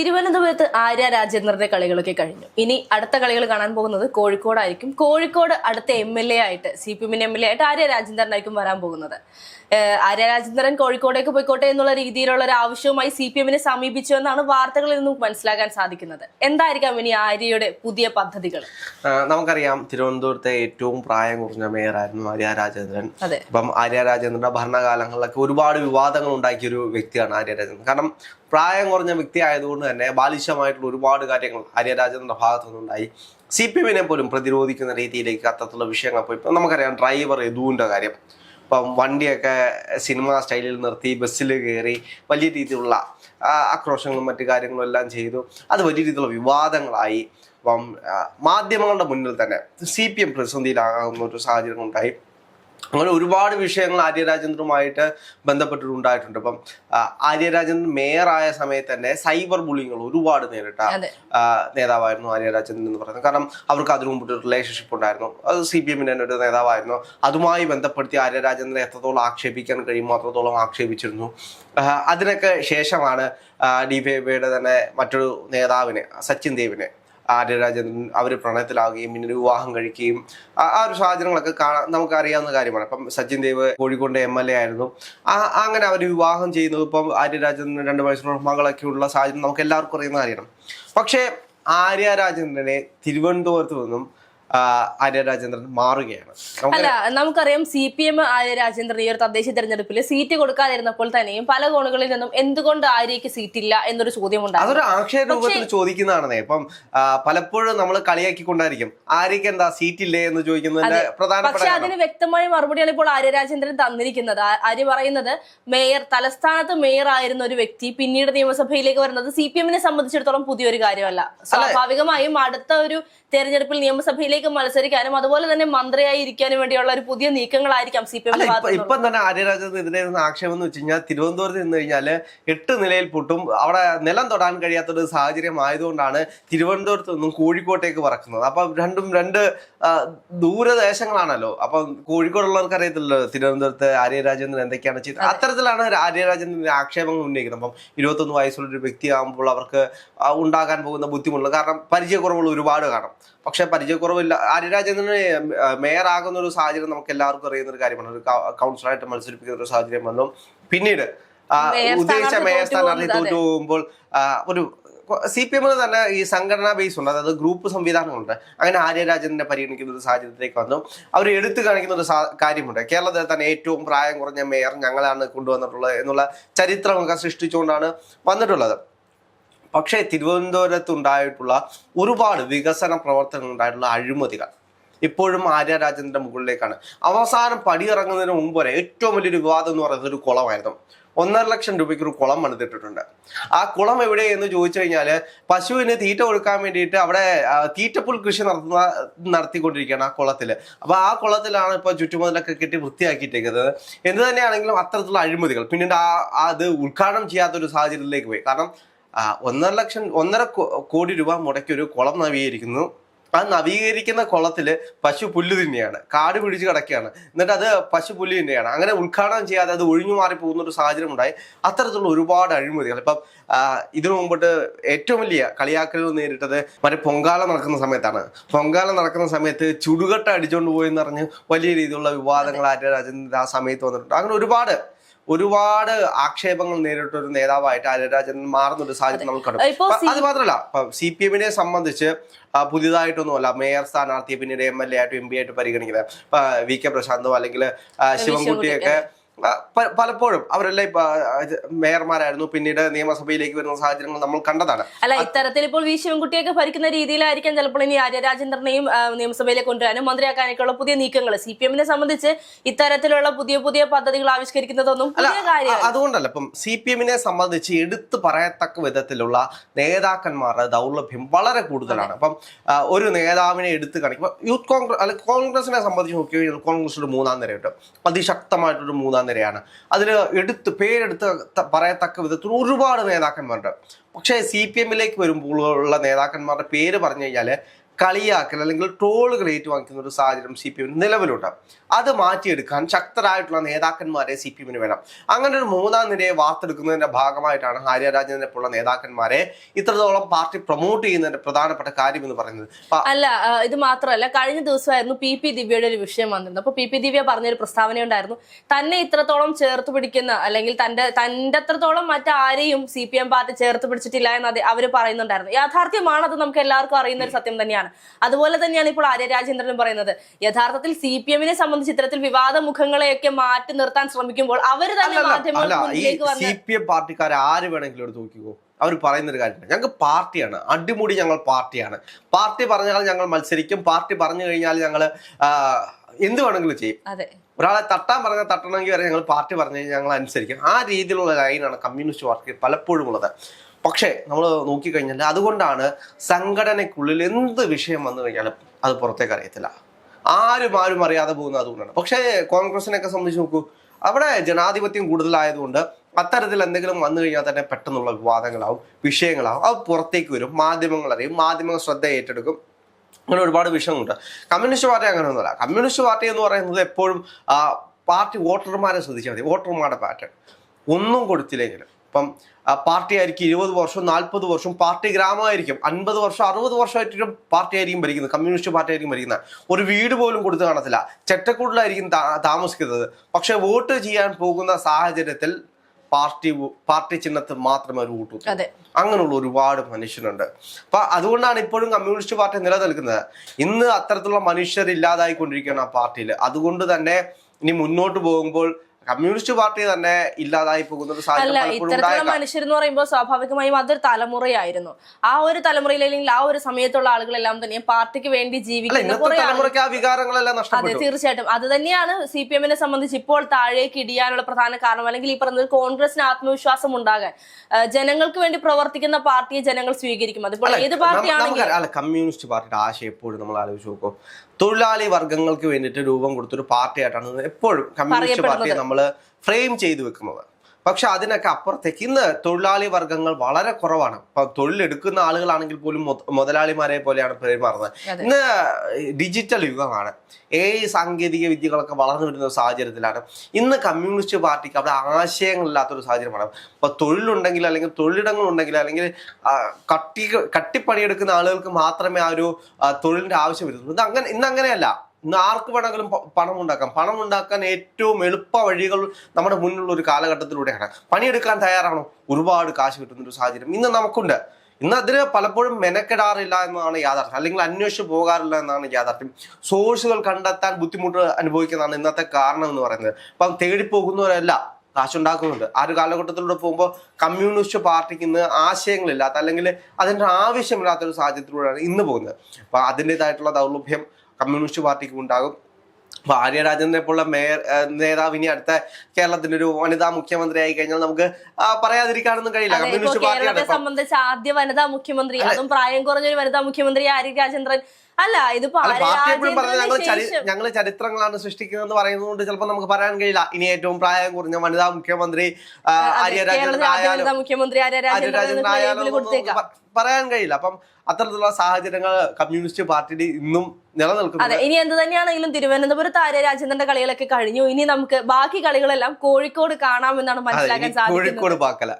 തിരുവനന്തപുരത്ത് ആര്യ രാജേന്ദ്രന്റെ കളികളൊക്കെ കഴിഞ്ഞു. ഇനി അടുത്ത കളികൾ കാണാൻ പോകുന്നത് കോഴിക്കോടായിരിക്കും. കോഴിക്കോട് അടുത്ത എം എൽ എ ആയിട്ട് സി പി എമ്മിന്റെ എം എൽ എ ആയിട്ട് ആര്യ രാജേന്ദ്രൻ രാജേന്ദ്രനായിരിക്കും വരാൻ പോകുന്നത്. ആര്യ രാജേന്ദ്രൻ കോഴിക്കോടേക്ക് പോയിക്കോട്ടെ എന്നുള്ള രീതിയിലുള്ള ഒരു ആവശ്യവുമായി സി പി എമ്മിനെ സമീപിച്ചു എന്നാണ് വാർത്തകളിൽ നിന്നും മനസ്സിലാക്കാൻ സാധിക്കുന്നത്. എന്തായിരിക്കാം ഇനി ആര്യയുടെ പുതിയ പദ്ധതികൾ? നമുക്കറിയാം തിരുവനന്തപുരത്തെ ഏറ്റവും പ്രായം കുറഞ്ഞ മേയറായിരുന്നു ആര്യ രാജേന്ദ്രൻ. അതെ. ഇപ്പം ആര്യ രാജേന്ദ്രന്റെ ഭരണകാലങ്ങളിലൊക്കെ ഒരുപാട് വിവാദങ്ങൾ ഉണ്ടാക്കിയ ഒരു വ്യക്തിയാണ് ആര്യ രാജേന്ദ്രൻ. കാരണം പ്രായം കുറഞ്ഞ വ്യക്തി ആയതുകൊണ്ട് തന്നെ ബാലിശമായിട്ടുള്ള ഒരുപാട് കാര്യങ്ങൾ ആര്യ രാജേന്ദ്രന്റെ ഭാഗത്തു നിന്നുണ്ടായി സി പി എമ്മിനെ പോലും പ്രതിരോധിക്കുന്ന രീതിയിലേക്ക് അത്തരത്തിലുള്ള വിഷയങ്ങൾ പോയി. ഇപ്പം നമുക്കറിയാം ഡ്രൈവർ യദുവിന്റെ കാര്യം. ഇപ്പം വണ്ടിയൊക്കെ സിനിമ സ്റ്റൈലിൽ നിർത്തി ബസ്സിൽ കയറി വലിയ രീതിയിലുള്ള ആക്രോശങ്ങളും മറ്റു കാര്യങ്ങളും എല്ലാം ചെയ്തു. അത് വലിയ രീതിയിലുള്ള വിവാദങ്ങളായി. അപ്പം മാധ്യമങ്ങളുടെ മുന്നിൽ തന്നെ സി പി എം പ്രതിസന്ധിയിലാകുന്ന ഒരു സാഹചര്യം ഉണ്ടായി അങ്ങനെ ഒരുപാട് വിഷയങ്ങൾ ആര്യ രാജേന്ദ്രനുമായിട്ട് ബന്ധപ്പെട്ടിട്ടുണ്ടായിട്ടുണ്ട്. അപ്പം ആര്യരാജേന്ദ്രൻ ആര്യ രാജേന്ദ്രൻ മേയറായ സമയത്ത് തന്നെ സൈബർ ബുള്ളിങ്ങൾ ഒരുപാട് നേരിട്ട നേതാവായിരുന്നു ആര്യ രാജേന്ദ്രൻ എന്ന് പറയുന്നത്. കാരണം അവർക്ക് അതിനു മുമ്പ് റിലേഷൻഷിപ്പ് ഉണ്ടായിരുന്നു. അത് സി പി എമ്മിന്റെ തന്നെ ഒരു നേതാവായിരുന്നു. അതുമായി ബന്ധപ്പെടുത്തി ആര്യ രാജേന്ദ്രനെ എത്രത്തോളം ആക്ഷേപിക്കാൻ കഴിയുമോ അത്രത്തോളം ആക്ഷേപിച്ചിരുന്നു. അതിനൊക്കെ ശേഷമാണ് ഡി വൈ ബിയുടെ തന്നെ മറ്റൊരു നേതാവിനെ സച്ചിൻ ദേവിനെ ആര്യ രാജേന്ദ്രൻ അവർ പ്രണയത്തിലാവുകയും പിന്നീട് വിവാഹം കഴിക്കുകയും ആ ഒരു സാഹചര്യങ്ങളൊക്കെ കാണാൻ നമുക്ക് അറിയാവുന്ന കാര്യമാണ്. ഇപ്പം Sachin Dev Kozhikode M L A ആയിരുന്നു. ആ അങ്ങനെ അവർ വിവാഹം ചെയ്യുന്നത് ഇപ്പം ആര്യ രാജേന്ദ്രൻ രണ്ട് വയസ്സിനുള്ള മകളൊക്കെ ഉള്ള സാഹചര്യം നമുക്ക് എല്ലാവർക്കും അറിയുന്ന കാര്യമാണ്. പക്ഷേ ആര്യ തിരുവനന്തപുരത്ത് നിന്നും ആര്യ രാജേന്ദ്രൻ മാറുകയാണ്. അല്ല നമുക്കറിയാം C P M Arya Rajendran ഈ ഒരു തദ്ദേശ തെരഞ്ഞെടുപ്പിൽ സീറ്റ് കൊടുക്കാതിരുന്നപ്പോൾ തന്നെയും പല കോണുകളിൽ നിന്നും എന്തുകൊണ്ട് ആര്യക്ക് സീറ്റില്ല എന്നൊരു ചോദ്യം ഉണ്ടായിരുന്നു. അതൊരു ആക്ഷേപ രൂപത്തിൽ ചോദിക്കുന്നതാണെന്നേ. ഇപ്പം പലപ്പോഴും നമ്മൾ കളിയാക്കിക്കൊണ്ടായിരിക്കും ആര്യക്ക് എന്താ സീറ്റില്ലേ? എന്ന് ചോദിക്കുന്നതിന്റെ പ്രധാന പക്ഷെ അതിന് വ്യക്തമായ മറുപടിയാണ് ഇപ്പോൾ ആര്യ രാജേന്ദ്രൻ തന്നിരിക്കുന്നത്. ആര്യ പറയുന്നത് മേയർ തലസ്ഥാനത്ത് മേയർ ആയിരുന്ന ഒരു വ്യക്തി പിന്നീട് നിയമസഭയിലേക്ക് വരുന്നത് സി പി എമ്മിനെ സംബന്ധിച്ചിടത്തോളം പുതിയൊരു കാര്യമല്ല. സ്വാഭാവികമായും അടുത്ത ഒരു തെരഞ്ഞെടുപ്പിൽ നിയമസഭയിലേക്ക് മത്സരിക്കാനും അതുപോലെ തന്നെ മന്ത്രിയായി ഇരിക്കാനും വേണ്ടിയുള്ള ഒരു പുതിയ നീക്കങ്ങളായിരിക്കാം സി പി എം ഇപ്പം തന്നെ ആര്യരാജനെതിരെ നിന്ന് ആക്ഷേപം എന്ന് വെച്ച് കഴിഞ്ഞാൽ തിരുവനന്തപുരത്ത് നിന്ന് കഴിഞ്ഞാൽ എട്ട് നിലയിൽ പൊട്ടും. അവിടെ നിലം തൊടാൻ കഴിയാത്ത ഒരു സാഹചര്യം ആയതുകൊണ്ടാണ് തിരുവനന്തപുരത്ത് നിന്നും കോഴിക്കോട്ടേക്ക് പറക്കുന്നത്. അപ്പൊ രണ്ടും രണ്ട് ദൂരദേശങ്ങളാണല്ലോ. അപ്പൊ കോഴിക്കോടുള്ളവർക്ക് അറിയത്തില്ലല്ലോ തിരുവനന്തപുരത്ത് ആര്യരാജേന്ദ്രൻ എന്തൊക്കെയാണ് ചെയ്തത്? അത്തരത്തിലാണ് ആര്യരാജേന്ദ്രൻ ആക്ഷേപങ്ങൾ ഉന്നയിക്കുന്നത്. അപ്പം ഇരുപത്തൊന്ന് വയസ്സുള്ള ഒരു വ്യക്തിയാകുമ്പോൾ അവർക്ക് ഉണ്ടാകാൻ പോകുന്ന ബുദ്ധിമുട്ടുകൾ. കാരണം പരിചയക്കുറവുകൾ ഒരുപാട് കാണും. പക്ഷെ പരിചയക്കുറവില്ല ആര്യരാജേന്ദ്രന് മേയർ ആകുന്ന ഒരു സാഹചര്യം നമുക്ക് എല്ലാവർക്കും അറിയുന്ന ഒരു കാര്യമാണ്. ഒരു കൗൺസിലറായിട്ട് മത്സരിപ്പിക്കുന്ന ഒരു സാഹചര്യം വന്നു. പിന്നീട് ഉദ്ദേശിച്ച മേയർ സ്ഥാനാർത്ഥി തോറ്റു പോകുമ്പോൾ ഒരു സി പി എമ്മിന് തന്നെ ഈ സംഘടനാ ബേസ് ഉണ്ട്. അതായത് ഗ്രൂപ്പ് സംവിധാനങ്ങളുണ്ട്. അങ്ങനെ ആര്യരാജനെ പരിഗണിക്കുന്ന ഒരു സാഹചര്യത്തിലേക്ക് വന്നു. അവർ എടുത്തു കാണിക്കുന്ന ഒരു കാര്യമുണ്ട്. കേരളത്തിൽ തന്നെ ഏറ്റവും പ്രായം കുറഞ്ഞ മേയർ ഞങ്ങളാണ് കൊണ്ടുവന്നിട്ടുള്ളത് എന്നുള്ള ചരിത്രമൊക്കെ സൃഷ്ടിച്ചുകൊണ്ടാണ് വന്നിട്ടുള്ളത്. പക്ഷേ തിരുവനന്തപുരത്ത് ഉണ്ടായിട്ടുള്ള ഒരുപാട് വികസന പ്രവർത്തനങ്ങൾ ഉണ്ടായിട്ടുള്ള അഴിമതികൾ ഇപ്പോഴും ആര്യ രാജേന്ദ്രന്റെ മുകളിലേക്കാണ്. അവസാനം പടിയിറങ്ങുന്നതിന് മുമ്പ് വരെ ഏറ്റവും വലിയൊരു വിവാദം എന്ന് പറയുന്നത് ഒരു കുളമായിരുന്നു. ഒന്നര ലക്ഷം രൂപയ്ക്ക് ഒരു കുളം പണിതിട്ടിട്ടുണ്ട്. ആ കുളം എവിടെ എന്ന് ചോദിച്ചു കഴിഞ്ഞാൽ പശുവിന് തീറ്റ കൊടുക്കാൻ വേണ്ടിയിട്ട് അവിടെ തീറ്റപ്പുൽ കൃഷി നടത്തുന്ന നടത്തിക്കൊണ്ടിരിക്കുകയാണ് ആ കുളത്തിൽ അപ്പൊ ആ കുളത്തിലാണ് ഇപ്പൊ ചുറ്റുമതിലൊക്കെ കെട്ടി വൃത്തിയാക്കിയിട്ടേക്കുന്നത്. എന്ത് തന്നെയാണെങ്കിലും അത്തരത്തിലുള്ള അഴിമതികൾ. പിന്നീട് ആ അത് ഉദ്ഘാടനം ചെയ്യാത്ത ഒരു സാഹചര്യത്തിലേക്ക് പോയി. കാരണം ഒന്നര ലക്ഷം ഒന്നര കോടി രൂപ മുടക്കി ഒരു കുളം നവീകരിക്കുന്നു. ആ നവീകരിക്കുന്ന കുളത്തിൽ പശു പുല്ല് തിന്നെയാണ്. കാട് പിടിച്ച് കിടക്കുകയാണ്. എന്നിട്ട് അത് പശു പുല്ല് തിന്നെയാണ്. അങ്ങനെ ഉദ്ഘാടനം ചെയ്യാതെ അത് ഒഴിഞ്ഞു മാറി പോകുന്ന ഒരു സാഹചര്യം ഉണ്ടായി അത്തരത്തിലുള്ള ഒരുപാട് അഴിമതികൾ. ഇപ്പം ഇതിനു മുമ്പോട്ട് ഏറ്റവും വലിയ കളിയാക്കലുകൾ നേരിട്ടത് മറ്റേ പൊങ്കാല നടക്കുന്ന സമയത്താണ്. പൊങ്കാല നടക്കുന്ന സമയത്ത് ചുടുകട്ട അടിച്ചുകൊണ്ട് പോയി എന്ന് പറഞ്ഞ് വലിയ രീതിയിലുള്ള വിവാദങ്ങൾ ആര്യ രാജേന്ദ്രൻ ആ സമയത്ത് വന്നിട്ടുണ്ട്. അങ്ങനെ ഒരുപാട് ഒരുപാട് ആക്ഷേപങ്ങൾ നേരിട്ട ഒരു നേതാവായിട്ട് ആര്യരാജൻ മാറുന്ന ഒരു സാഹചര്യം നമുക്ക് കണ്ടു. അത് മാത്രമല്ല സി പി എമ്മിനെ സംബന്ധിച്ച് പുതിയതായിട്ടൊന്നും പുതിയതായിട്ടൊന്നുമല്ല മേയർ സ്ഥാനാർത്ഥിയെ പിന്നീട് എം എൽ എ ആയിട്ടും എം പി ആയിട്ട് പരിഗണിക്കുന്നത്. വി കെ പ്രശാന്തോ അല്ലെങ്കിൽ ശിവൻകുട്ടിയൊക്കെ പലപ്പോഴും അവരെല്ലാം ഇപ്പൊ മേയർമാരായിരുന്നു പിന്നീട് നിയമസഭയിലേക്ക് വരുന്ന സാഹചര്യങ്ങൾ നമ്മൾ കണ്ടതാണ്. അല്ല ഇത്തരത്തിൽ ഇപ്പോൾ വി ശിവൻകുട്ടിയൊക്കെ ഭരിക്കുന്ന രീതിയിലായിരിക്കാം ചിലപ്പോൾ ഇനി ആര്യ രാജേന്ദ്രനെയും നിയമസഭയിലേക്ക് കൊണ്ടുവരാനും മന്ത്രിയാക്കാനൊക്കെയുള്ള പുതിയ നീക്കങ്ങൾ. സി പി എമ്മിനെ സംബന്ധിച്ച് ഇത്തരത്തിലുള്ള പുതിയ പുതിയ പദ്ധതികൾ ആവിഷ്കരിക്കുന്നതൊന്നും അതുകൊണ്ടല്ല ഇപ്പം സി പി എമ്മിനെ സംബന്ധിച്ച് എടുത്തു പറയത്തക്ക വിധത്തിലുള്ള നേതാക്കന്മാരുടെ ദൗർലഭ്യം വളരെ കൂടുതലാണ്. അപ്പം ഒരു നേതാവിനെ എടുത്ത് കാണിക്കുമ്പോൾ യൂത്ത് കോൺഗ്രസ് അല്ലെങ്കിൽ കോൺഗ്രസിനെ സംബന്ധിച്ച് നോക്കി കഴിഞ്ഞാൽ കോൺഗ്രസ് ഒരു മൂന്നാം നിരയുണ്ട് അതിശക്തമായിട്ടൊരു മൂന്നാം നിരയാണ്. അതിൽ എടുത്ത് പേരെടുത്ത് പറയത്തക്ക വിധത്തിൽ ഒരുപാട് നേതാക്കന്മാരുണ്ട്. പക്ഷേ സി പി എമ്മിലേക്ക് വരുമ്പോൾ ഉള്ള നേതാക്കന്മാരുടെ പേര് പറഞ്ഞു കഴിഞ്ഞാൽ കളിയാക്കൽ അല്ലെങ്കിൽ ട്രോൾ ട്രോളുകൾ വാങ്ങിക്കുന്ന ഒരു സാഹചര്യം സി പി എമ്മിന് നിലവിലുണ്ട്. അത് മാറ്റിയെടുക്കാൻ ശക്തരായിട്ടുള്ള നേതാക്കന്മാരെ സി പി എമ്മിന് വേണം. അങ്ങനെ ഒരു മൂന്നാം നിരയെ വാർത്തെടുക്കുന്നതിന്റെ ഭാഗമായിട്ടാണ് ആര്യ രാജേന്ദ്രനെ പോലുള്ള നേതാക്കന്മാരെ ഇത്രത്തോളം പാർട്ടി പ്രൊമോട്ട് ചെയ്യുന്നതിന്റെ പ്രധാനപ്പെട്ട കാര്യം എന്ന് പറയുന്നത്. അല്ല ഇത് മാത്രമല്ല കഴിഞ്ഞ ദിവസമായിരുന്നു പി പി ദിവ്യയുടെ ഒരു വിഷയം വന്നിരുന്നത്. അപ്പൊ പി പി ദിവ്യ പറഞ്ഞൊരു പ്രസ്താവന ഉണ്ടായിരുന്നു. തന്നെ ഇത്രത്തോളം ചേർത്ത് പിടിക്കുന്ന അല്ലെങ്കിൽ തന്റെ തന്റെ അത്രത്തോളം മറ്റാരെയും സി പി എം പാർട്ടി ചേർത്ത് പിടിച്ചിട്ടില്ല എന്ന് അവർ പറയുന്നുണ്ടായിരുന്നു. യാഥാർത്ഥ്യമാണ് അത് നമുക്ക് എല്ലാവർക്കും അറിയുന്ന ഒരു സത്യം തന്നെയാണ്. അതുപോലെ തന്നെയാണ് ഇപ്പോൾ ആര്യ രാജേന്ദ്രൻ പറയുന്നത്. യഥാർത്ഥത്തിൽ സി പി എമ്മിനെ സംബന്ധിച്ച് ഇത്തരത്തിൽ വിവാദ മുഖങ്ങളെയൊക്കെ മാറ്റി നിർത്താൻ ശ്രമിക്കുമ്പോൾ അവർ തന്നെ മാധ്യമങ്ങൾ ആര് വേണമെങ്കിലും എടുത്ത് നോക്കിക്കോ? അവർ പറയുന്നൊരു കാര്യമാണ് ഞങ്ങൾക്ക് പാർട്ടിയാണ്. അടിമുടി ഞങ്ങൾ പാർട്ടിയാണ്. പാർട്ടി പറഞ്ഞാൽ ഞങ്ങൾ മത്സരിക്കും. പാർട്ടി പറഞ്ഞു കഴിഞ്ഞാൽ ഞങ്ങൾ എന്ത് വേണമെങ്കിലും ചെയ്യും. അതെ. ഒരാളെ തട്ടാൻ പറഞ്ഞാൽ തട്ടണമെങ്കിൽ വരെ ഞങ്ങൾ പാർട്ടി പറഞ്ഞു കഴിഞ്ഞാൽ ഞങ്ങൾ അനുസരിക്കും. ആ രീതിയിലുള്ള ലൈനാണ് കമ്മ്യൂണിസ്റ്റ് പാർട്ടി പലപ്പോഴും ഉള്ളത്. പക്ഷേ നമ്മൾ നോക്കിക്കഴിഞ്ഞാൽ അതുകൊണ്ടാണ് സംഘടനയ്ക്കുള്ളിൽ എന്ത് വിഷയം വന്നു കഴിഞ്ഞാലും അത് പുറത്തേക്ക് അറിയത്തില്ല. ആരും ആരും അറിയാതെ പോകുന്നത് അതുകൊണ്ടാണ്. പക്ഷേ കോൺഗ്രസിനെയൊക്കെ സംബന്ധിച്ച് നോക്കൂ അവിടെ ജനാധിപത്യം കൂടുതലായതുകൊണ്ട് അത്തരത്തിൽ എന്തെങ്കിലും വന്നു കഴിഞ്ഞാൽ തന്നെ പെട്ടെന്നുള്ള വിവാദങ്ങളാവും വിഷയങ്ങളാവും. അത് പുറത്തേക്ക് വരും. മാധ്യമങ്ങൾ അറിയും. മാധ്യമങ്ങൾ ശ്രദ്ധ ഏറ്റെടുക്കും. അങ്ങനെ ഒരുപാട് വിഷയങ്ങളുണ്ട്. കമ്മ്യൂണിസ്റ്റ് പാർട്ടി അങ്ങനെ അങ്ങനെയൊന്നുമല്ല. കമ്മ്യൂണിസ്റ്റ് പാർട്ടി എന്ന് പറയുന്നത് എപ്പോഴും പാർട്ടി വോട്ടർമാരെ ശ്രദ്ധിച്ചാൽ മതി. വോട്ടർമാരുടെ പാറ്റേൺ. ഒന്നും കൊടുത്തില്ലെങ്കിലും ഇപ്പം പാർട്ടി ആയിരിക്കും ഇരുപത് വർഷം നാൽപ്പത് വർഷം പാർട്ടി ഗ്രാമമായിരിക്കും. അൻപത് വർഷം അറുപത് വർഷമായിട്ടും പാർട്ടി ആയിരിക്കും ഭരിക്കുന്നത് കമ്മ്യൂണിസ്റ്റ് പാർട്ടി ആയിരിക്കും ഭരിക്കുന്നത്. ഒരു വീട് പോലും കൊടുത്തു കാണത്തില്ല. ചെറ്റക്കൂടിലായിരിക്കും താമസിക്കുന്നത്. പക്ഷെ വോട്ട് ചെയ്യാൻ പോകുന്ന സാഹചര്യത്തിൽ പാർട്ടി പാർട്ടി ചിഹ്നത്തിൽ മാത്രമേ ഒരു വോട്ട് അങ്ങനെയുള്ള ഒരുപാട് മനുഷ്യരുണ്ട്. അപ്പൊ അതുകൊണ്ടാണ് ഇപ്പോഴും കമ്മ്യൂണിസ്റ്റ് പാർട്ടി നിലനിൽക്കുന്നത്. ഇന്ന് അത്തരത്തിലുള്ള മനുഷ്യർ ഇല്ലാതായിക്കൊണ്ടിരിക്കുകയാണ് ആ പാർട്ടിയിൽ. അതുകൊണ്ട് തന്നെ ഇനി മുന്നോട്ട് പോകുമ്പോൾ കമ്മ്യൂണിസ്റ്റ് പാർട്ടി തന്നെ ഇല്ലാതായി പോകുന്ന ഒരു സാഹചര്യം അല്ല ഇത്തരത്തിലുള്ള മനുഷ്യർ എന്ന് പറയുമ്പോൾ സ്വാഭാവികമായും അതൊരു തലമുറയായിരുന്നു. ആ ഒരു തലമുറയിൽ അല്ലെങ്കിൽ ആ ഒരു സമയത്തുള്ള ആളുകളെല്ലാം തന്നെ പാർട്ടിക്ക് വേണ്ടി ജീവിക്കുന്ന വികാരങ്ങളെല്ലാം അതെ തീർച്ചയായിട്ടും. അത് തന്നെയാണ് സി പി എമ്മിനെ സംബന്ധിച്ച് ഇപ്പോൾ താഴേക്ക് ഇടിയാനുള്ള പ്രധാന കാരണം. അല്ലെങ്കിൽ ഈ പറഞ്ഞത് കോൺഗ്രസിന് ആത്മവിശ്വാസം ഉണ്ടാകാൻ. ജനങ്ങൾക്ക് വേണ്ടി പ്രവർത്തിക്കുന്ന പാർട്ടിയെ ജനങ്ങൾ സ്വീകരിക്കും. അതിപ്പോൾ ഏത് പാർട്ടിയാണെങ്കിലും കമ്മ്യൂണിസ്റ്റ് പാർട്ടിയുടെ ആശയം എപ്പോഴും നമ്മൾ ആലോചിച്ച് നോക്കും. തൊഴിലാളി വർഗങ്ങൾക്ക് വേണ്ടിയിട്ട് രൂപം കൊടുത്തൊരു പാർട്ടിയായിട്ടാണ് എപ്പോഴും കമ്മ്യൂണിസ്റ്റ് പാർട്ടിയെ നമ്മൾ ഫ്രെയിം ചെയ്തു വെക്കുന്നത്. പക്ഷെ അതിനൊക്കെ അപ്പുറത്തേക്ക് ഇന്ന് തൊഴിലാളി വർഗങ്ങൾ വളരെ കുറവാണ്. ഇപ്പൊ തൊഴിലെടുക്കുന്ന ആളുകളാണെങ്കിൽ പോലും മുതലാളിമാരെ പോലെയാണ് പെരുമാറുന്നത്. ഇന്ന് ഡിജിറ്റൽ യുഗമാണ്. ഏ സാങ്കേതിക വിദ്യകളൊക്കെ വളർന്നു വരുന്ന ഒരു സാഹചര്യത്തിലാണ്. ഇന്ന് കമ്മ്യൂണിസ്റ്റ് പാർട്ടിക്ക് അവിടെ ആശയങ്ങളില്ലാത്തൊരു സാഹചര്യമാണ്. ഇപ്പൊ തൊഴിലുണ്ടെങ്കിൽ അല്ലെങ്കിൽ തൊഴിലിടങ്ങൾ ഉണ്ടെങ്കിൽ അല്ലെങ്കിൽ കട്ടി കട്ടിപ്പണിയെടുക്കുന്ന ആളുകൾക്ക് മാത്രമേ ആ ഒരു തൊഴിലിന്റെ ആവശ്യം വരുന്നുള്ളൂ. ഇത് അങ്ങനെ ഇന്ന് അങ്ങനെയല്ല. ഇന്ന് ആർക്ക് വേണമെങ്കിലും പണം ഉണ്ടാക്കാം. പണം ഉണ്ടാക്കാൻ ഏറ്റവും എളുപ്പ വഴികൾ നമ്മുടെ മുന്നിലുള്ള ഒരു കാലഘട്ടത്തിലൂടെയാണ്. പണിയെടുക്കാൻ തയ്യാറാണോ? ഒരുപാട് കാശ് കിട്ടുന്ന ഒരു സാഹചര്യം ഇന്ന് നമുക്കുണ്ട്. ഇന്ന് അതിന് പലപ്പോഴും മെനക്കെടാറില്ല എന്നതാണ് യാഥാർത്ഥ്യം. അല്ലെങ്കിൽ അന്വേഷിച്ച് പോകാറില്ല എന്നാണ് യാഥാർത്ഥ്യം. സോഴ്സുകൾ കണ്ടെത്താൻ ബുദ്ധിമുട്ട് അനുഭവിക്കുന്നതാണ് ഇന്നത്തെ കാരണം എന്ന് പറയുന്നത്. അപ്പം തേടിപ്പോകുന്നവരല്ല കാശുണ്ടാക്കുന്നുണ്ട്. ആ ഒരു കാലഘട്ടത്തിലൂടെ പോകുമ്പോൾ കമ്മ്യൂണിസ്റ്റ് പാർട്ടിക്ക് ഇന്ന് ആശയങ്ങളില്ലാത്ത അല്ലെങ്കിൽ അതിന്റെ ആവശ്യമില്ലാത്തൊരു സാഹചര്യത്തിലൂടെയാണ് ഇന്ന് പോകുന്നത്. അപ്പം അതിന്റെതായിട്ടുള്ള ദൗർലഭ്യം കമ്മ്യൂണിസ്റ്റ് പാർട്ടിക്ക് ഉണ്ടാകും. അപ്പൊ ആര്യ രാജേന്ദ്രനെ പോലുള്ള മേയർ നേതാവിനി നേതാവ് ഇനി അടുത്ത കേരളത്തിന്റെ ഒരു വനിതാ മുഖ്യമന്ത്രി ആയി കഴിഞ്ഞാൽ നമുക്ക് പറയാതിരിക്കാനൊന്നും കഴിയില്ല. കമ്മ്യൂണിസ്റ്റ് പാർട്ടിയെ സംബന്ധിച്ച് ആദ്യ വനിതാ മുഖ്യമന്ത്രി അതും. പ്രായം കുറഞ്ഞൊരു വനിതാ മുഖ്യമന്ത്രി ആര്യ രാജേന്ദ്രൻ. അല്ല ഇതിപ്പോ ഞങ്ങൾ ചരിത്രങ്ങളാണ് സൃഷ്ടിക്കുന്നതെന്ന് പറയുന്നതുകൊണ്ട് ചിലപ്പോൾ നമുക്ക് പറയാൻ കഴിയില്ല. ഇനി ഏറ്റവും പ്രായം കുറഞ്ഞ വനിതാ മുഖ്യമന്ത്രി ആര്യ രാജേന്ദ്രൻ ആയാലും പറയാൻ കഴിയില്ല. അപ്പം അത്തരത്തിലുള്ള സാഹചര്യങ്ങൾ കമ്മ്യൂണിസ്റ്റ് പാർട്ടിയുടെ ഇന്നും അതെ ഇനി എന്ത് തന്നെയാണെങ്കിലും തിരുവനന്തപുരത്ത് ആര്യ രാജേന്ദ്രന്റെ കളികളൊക്കെ കഴിഞ്ഞു. ഇനി നമുക്ക് ബാക്കി കളികളെല്ലാം കോഴിക്കോട് കാണാമെന്നാണ് മനസ്സിലാക്കാൻ സാധിക്കുന്നത്. കോഴിക്കോട് പാക്കല